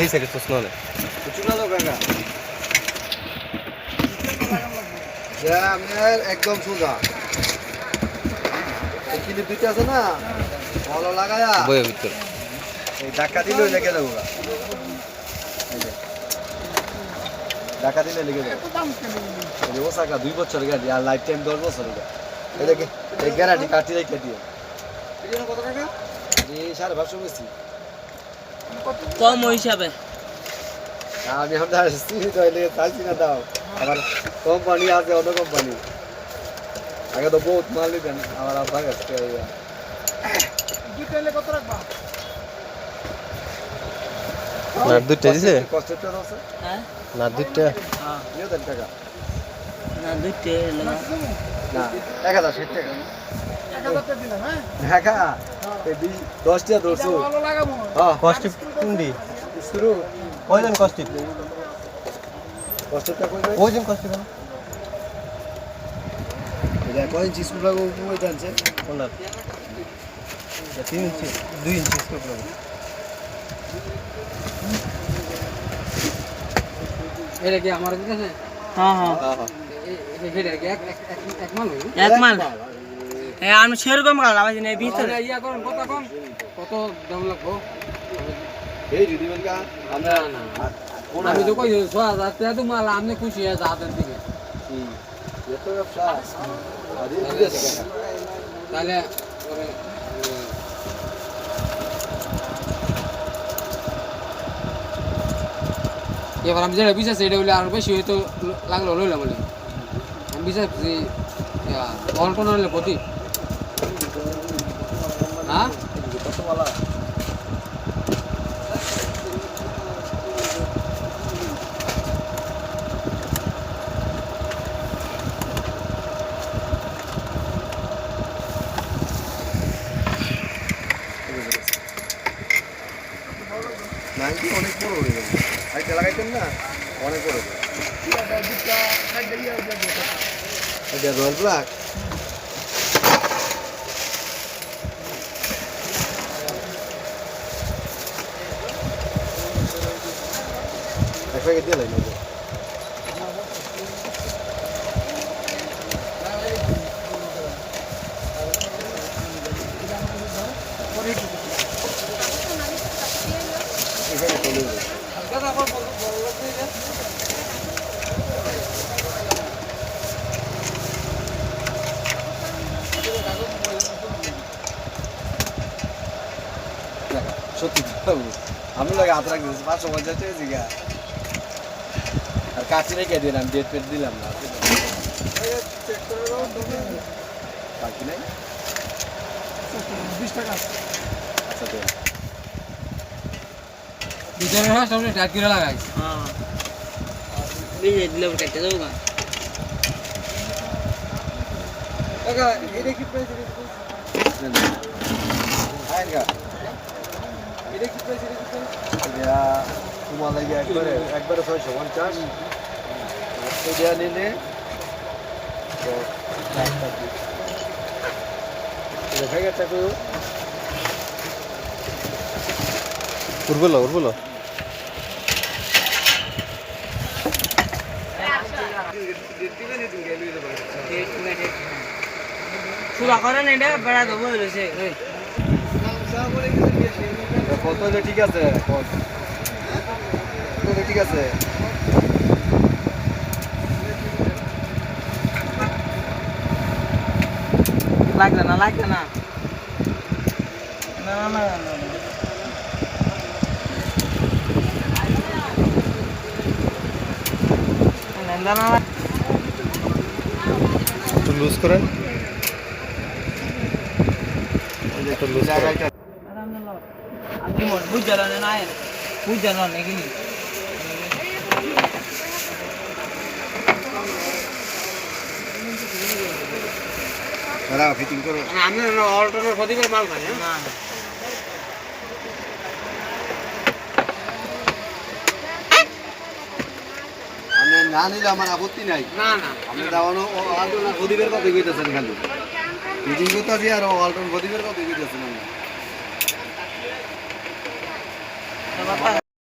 এই সাইডে তো স্নোলে চুলা দাও কাকা যা আপনার একদম সোজা। এই ক্লিপ দিতে আছে না? ভালো লাগায়া। বইয়ের ভিতর। এই ধাক্কা দিলে লেগে যাব। ধাক্কা দিলে লেগে যাবে। ওসাকা দুই বছর গাড়ি আর লাইফ টাইম দশ বছর এই দেখে এই গ্যারান্টি কাটি রেখে দিও। কত টাকা? সাড়ে পাঁচশো বেশি। কম হিসাবে। আমি আমরা চিনি তো এলে চাইছি না দাও। আবার কোম্পানি আছে অন্য কোম্পানি আগে তো বহুত মাল নিতেন আমার আব্বা কাছে কষ্টের টাকা আছে। হ্যাঁ? দুইটা। হ্যাঁ। নিয়ে দেন টাকা। না দুইটে না এক হাজার ষাট টাকা। দশটা ধরছো। হ্যাঁ। কষ্টিপ কোনদি শুরু। কয়জন কষ্টিপ কষ্টের টাকা কই ওইজন কষ্টিপ এটা কয় ইঞ্চি স্কুল লাগো উপরে জানছে কোনটা তিন ইঞ্চি দুই ইঞ্চি স্কোপ লাগবে এটা কি আমার কাছে হ্যাঁ হ্যাঁ। হ্যাঁ হ্যাঁ। এটা কি এক এক- এক- এক মাল। এক মাল। আমি সেরকম কাল না এই ভিতরে। ইয়া করুন কত কম? কত দাম লাগবো? এই যদি বল কা আমরা আমি তো কই ছ হাজার টাকা তো মাল আপনি খুশি আছে হাতের দিকে এত ব্যবসা। তাহলে এবার আমি যেটা বিচারছি এটা হলে আরও বেশি হয়তো লাগল লইলাম বলে। আমি বিচারছি অল্প নইলে প্রতি হ্যাঁ? কত বলা নাইনটি অনেক বড় হয়ে গেল সাইডটা লাগাইতেন না? অনেক বড় হয়ে রয়্যাল ব্ল্যাক প্যাকেট দিয়ে দেখা, সত্যি আমি লাগে হাত রাখতে পাঁচশো পঞ্চাশ টাকা কাছে রেখে দিলাম ডেট পেট দিলাম না। বাকি নাই? আচ্ছা দেন। ভিতরে হ্যাঁ সামনে টাইট করে লাগাইছি হ্যাঁ বিজে দিলে কেটে যাব আইন গা এটা লাগে একবারে একবারে ছয়শো পঞ্চাশ। নিলে তো সুরা এটা বেড়া দেবো কত ঠিক আছে কত ঠিক আছে। লাগবে না লাগবে না। না না না লুজ করেন। লুজ করেন। মোট বুঝালো না আয় বুঝালো না ফিটিং করো। আমি অল্টারনেট প্রতিবার মাল খাই হ্যাঁ? না না। নিলে আমার আপত্তি নাই। না না। আপনি দাওয়ানো অল্টন প্রদীপের কথা কইতেছেন খালি? ফিটিং করতেছি আর প্রদীপের কথা কইতেছেন। আমি বাবা